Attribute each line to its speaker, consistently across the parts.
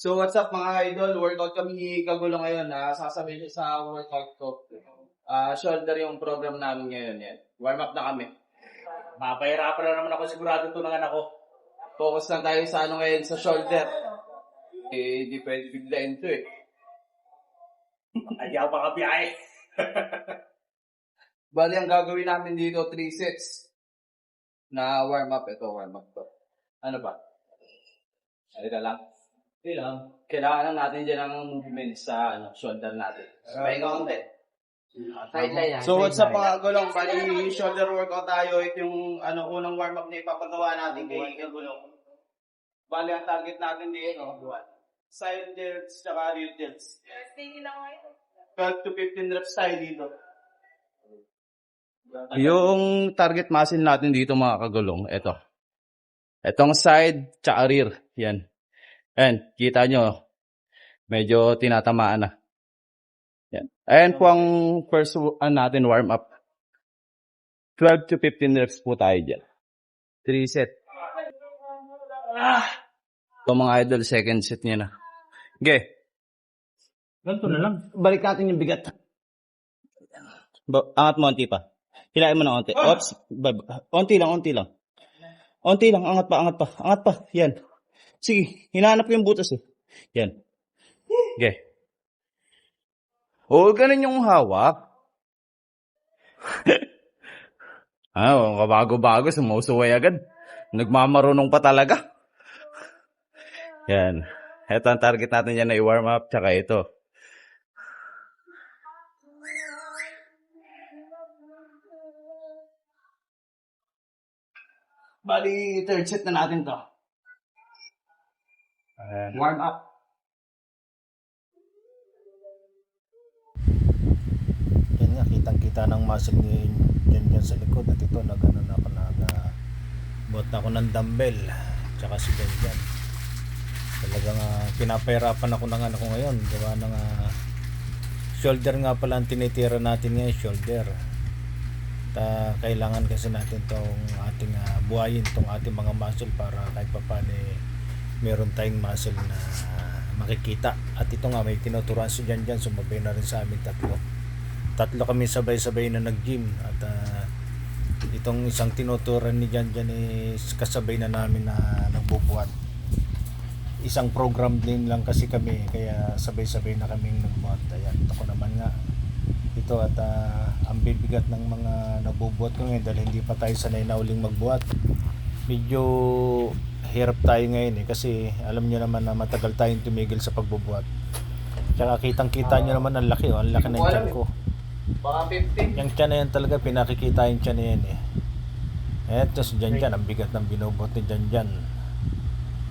Speaker 1: So what's up mga idol? Workout kami kagulo ngayon na sasabihin niyo sa workout ko. Ah, shoulder yung program namin ngayon yan. Warm up na kami.
Speaker 2: Mapahirapan na naman ako sigurado tulungan ako.
Speaker 1: Focus lang tayo sa ano ngayon sa shoulder. Eh, di pwede biglayin to eh.
Speaker 2: Hindi ako makabiyahe.
Speaker 1: Bali, ang gagawin namin dito, 3 sets na warm up. Ito, warm up to. Ano ba? Halika lang.
Speaker 2: Hindi lang.
Speaker 1: Kailangan lang natin dyan ng movement sa ano, shoulder natin. Pahinga konti.
Speaker 3: Sideline yan.
Speaker 1: So what's up mga gulong? Bali, shoulder workout tayo. Ito yung ano, unang warm up na ipapagawa natin kay Kagulong. Bali, ang target natin dito, buwan. Side delts, tsaka rear delts. 12 to 15 reps tayo dito. Yung target muscle natin dito mga kagulong, ito. Itong side, tsaka rear. Yan. Ayan, kita nyo, medyo tinatamaan na. Yan. Ayan po ang first ano natin warm up. 12 to 15 reps po tayo dyan. 3 set. Ah! Ito mga idol, second set niya na. Okay.
Speaker 2: Ganito na lang.
Speaker 1: Balik natin yung bigat. Ba- angat mo, onti pa. Hilain mo na onti. Oops. Ba- onti lang, onti lang. Onti lang, angat pa, angat pa. Angat pa. Yan. Sige, hinahanap ko yung butas eh. Yan. Okay. Oo, ganun yung hawak. ah, kabago-bago, sumusuway agad. Nagmamarunong pa talaga. Yan. Ito ang target natin yan na i-warm up, tsaka ito. Bali, third set na natin to. Warm up.
Speaker 4: Yan nga, kitang-kita ng muscle ni yan dyan sa likod. At ito, nag, ano na ako, nag, uh, buhat na ako ng dumbbell. Tsaka si Jan dyan. Talagang uh, pinapahirapan ako ng ano ko ngayon. Gawa ng ah, shoulder nga pala ang tinitira natin ngayon, shoulder. Ta kailangan kasi natin tong ating uh, buhayin tong ating mga muscle para kahit pa paano eh, meron tayong muscle na makikita. At ito nga, may tinuturuan si Jan dyan. Sumabay na rin sa amin tatlo. Tatlo kami sabay-sabay na nag-gym. At ah, itong isang tinuturan ni Jan Jan is kasabay na namin na nagbubuhat. Isang program din lang kasi kami kaya sabay-sabay na kaming nagbuhat. Ayan ako naman nga. Ito at ah, ang bibigat ng mga nabubuhat ko ngayon dahil hindi pa tayo sanay na uling magbuhat. Medyo hirap tayo ngayon eh kasi alam niyo naman na matagal tayong tumigil sa pagbubuhat Tsaka kitang kita nyo naman ang laki oh, ang laki ng tiyan ko.
Speaker 1: Baka 50.
Speaker 4: Yung tiyan na yan talaga, pinakikita yung tiyan na yan eh. Eto si Jan Jan, ang bigat ng binubot ni Jan Jan.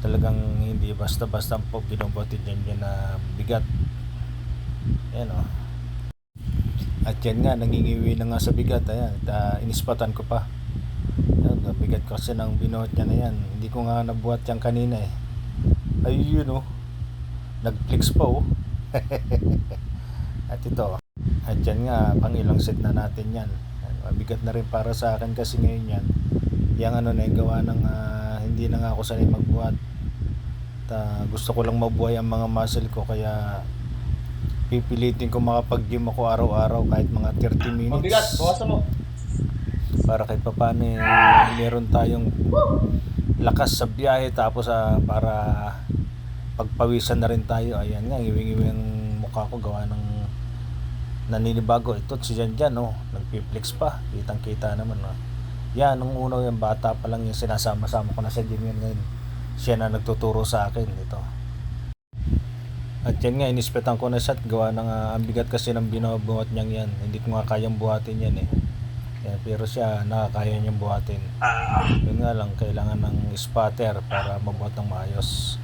Speaker 4: Talagang hindi basta-basta po binubot ni Jan Jan na bigat. Ayan oh. At yan nga, nangingiwi na nga sa bigat. Ayan, ah, inispatan ko pa. Ayan, ang bigat kasi ng binuhat niya na yan. Hindi ko nga nabuhat yan kanina eh. Ayun oh. Nag-flex pa oh. At ito, at yan nga, pang ilang set na natin yan. Mabigat na rin para sa akin kasi ngayon yan. Yung ano na yung gawa ng ah, hindi na nga ako sanay magbuhat. At, ah, gusto ko lang mabuhay ang mga muscle ko kaya pipilitin ko makapag-gym ako araw-araw kahit mga 30 minutes.
Speaker 1: Mabigat, bawasan mo.
Speaker 4: Para kahit pa paano eh, meron tayong lakas sa biyahe tapos ah, para pagpawisan na rin tayo. Ayan nga, ngiwi-ngiwi ang mukha ko gawa ng naninibago. Ito si Jan Jan, oh, nagpiplex pa. Kitang kita naman. Oh. Yan, nung una yung bata pa lang yung sinasama-sama ko na sa gym ngayon. Siya na nagtuturo sa akin ito. At yan nga, inispetan ko na siya gawa ng ah, ang bigat kasi ng binubuhat niyang yan. Hindi ko nga kayang buhatin yan eh. Yan, pero siya nakakaya niyang buhatin. Yun nga lang, kailangan ng spotter para mabuhat ng maayos.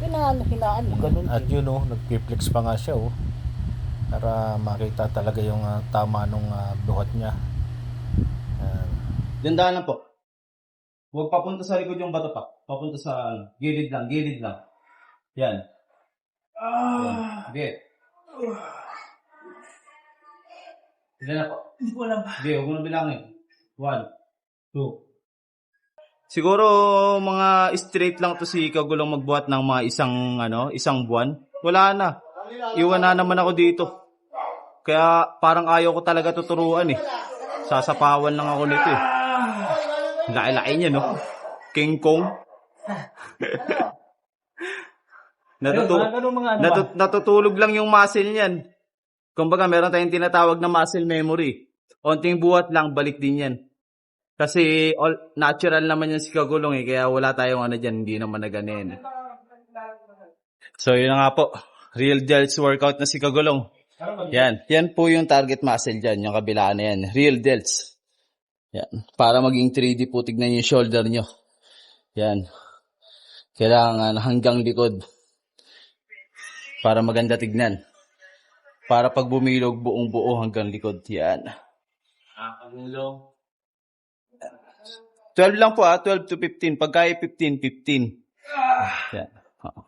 Speaker 3: Pinaano, hinaan mo, ganun.
Speaker 4: At yun oh, nagpiplex pa nga siya oh. Para makita talaga yung ah, tama nung ah, buhat niya. Yan.
Speaker 1: Gandaan lang po. Huwag papunta sa likod yung bato pa. Papunta sa ano, gilid lang, gilid lang. Yan. Ah. Okay. Ilan na po?
Speaker 2: Hindi ko alam.
Speaker 1: Okay, huwag mo na bilangin. One, two. Siguro mga straight lang to si Kagulong magbuhat ng mga isang ano, isang buwan. Wala na. Iwan na naman ako dito. Kaya parang ayaw ko talaga tuturuan eh. Sasapawan lang ako nito eh. Laki-laki niya no. King Kong. Natutu-
Speaker 2: Ano mga ano
Speaker 1: Natut- natutulog lang yung muscle niyan. Kumbaga, meron tayong tinatawag na muscle memory. Onting buhat lang, balik din yan. Kasi all, natural naman yan si Kagulong eh, kaya wala tayong ano dyan, hindi naman na ganyan. So, yun nga po. Real delts workout na si Kagulong. Yan. Yan po yung target muscle dyan, yung kabilaan na yan. Real delts. Yan. Para maging 3D po, tignan yung shoulder nyo. Yan. Kailangan hanggang likod para maganda tignan. Para pag bumilog, buong buo hanggang likod. Yan.
Speaker 2: Nakakagulong.
Speaker 1: 12 lang po ah, 12 to 15. Pag kaya 15, 15. Yan. Oo.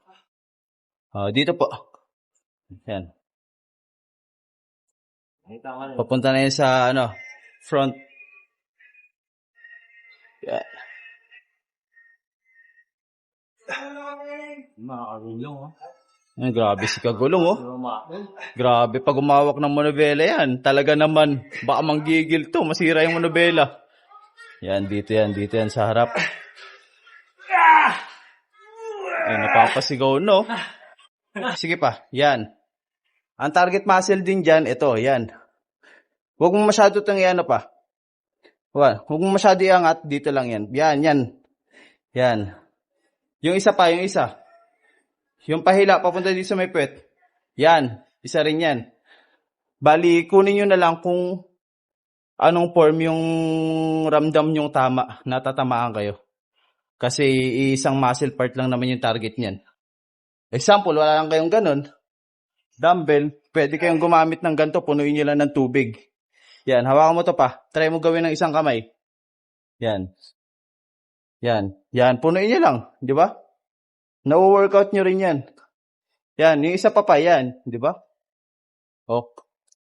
Speaker 1: Oh, dito po. Yan. Papunta na yun sa ano, front. Yan.
Speaker 2: Nakakagulong oh.
Speaker 1: Ay, grabe si Kagulong oh. Grabe, pag umawak ng monobela yan, talaga naman, baka manggigil to, masira yung monobela. Yan, dito yan, dito yan sa harap. Ay, napapasigaw, no? Sige pa, yan. Ang target muscle din dyan, ito, yan. Huwag mo masyado itong ano pa. Huwag mo masyado iangat, dito lang yan. Yan, yan. Yan. Yung isa pa, yung isa. Yung pahila, papunta dito sa may puwet. Yan, isa rin yan. Bali, kunin nyo na lang kung anong form yung ramdam nyong tama, natatamaan kayo. Kasi isang muscle part lang naman yung target niyan. Example, wala lang kayong ganun. Dumbbell, pwede kayong gumamit ng ganito, punuin nyo lang ng tubig. Yan, hawakan mo to pa. Try mo gawin ng isang kamay. Yan. Yan. Yan, punuin nyo lang. Di ba? Na-workout nyo rin yan. Yan, yung isa pa pa, yan. Di ba? Oh.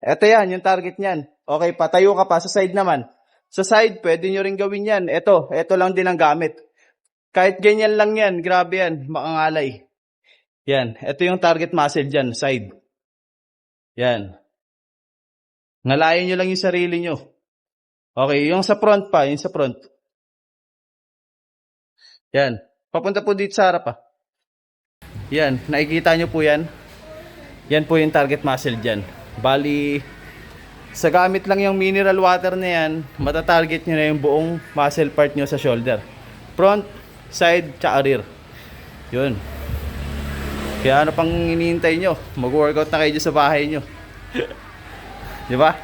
Speaker 1: Eto yan, yung target niyan. Okay, patayo ka pa sa side naman. Sa side, pwede nyo rin gawin yan. Eto, eto lang din ang gamit. Kahit ganyan lang yan, grabe yan, makangalay. Yan, eto yung target muscle dyan, side. Yan. Ngalayin nyo lang yung sarili nyo. Okay, yung sa front pa, yung sa front. Yan. Papunta po dito sa harap pa. Yan, nakikita nyo po yan. Yan po yung target muscle dyan. Bali, sa gamit lang yung mineral water na yan, matatarget nyo na yung buong muscle part nyo sa shoulder. Front, side, tsaka rear. Yun. Kaya ano pang iniintay nyo? Mag-workout na kayo sa bahay nyo. Di ba?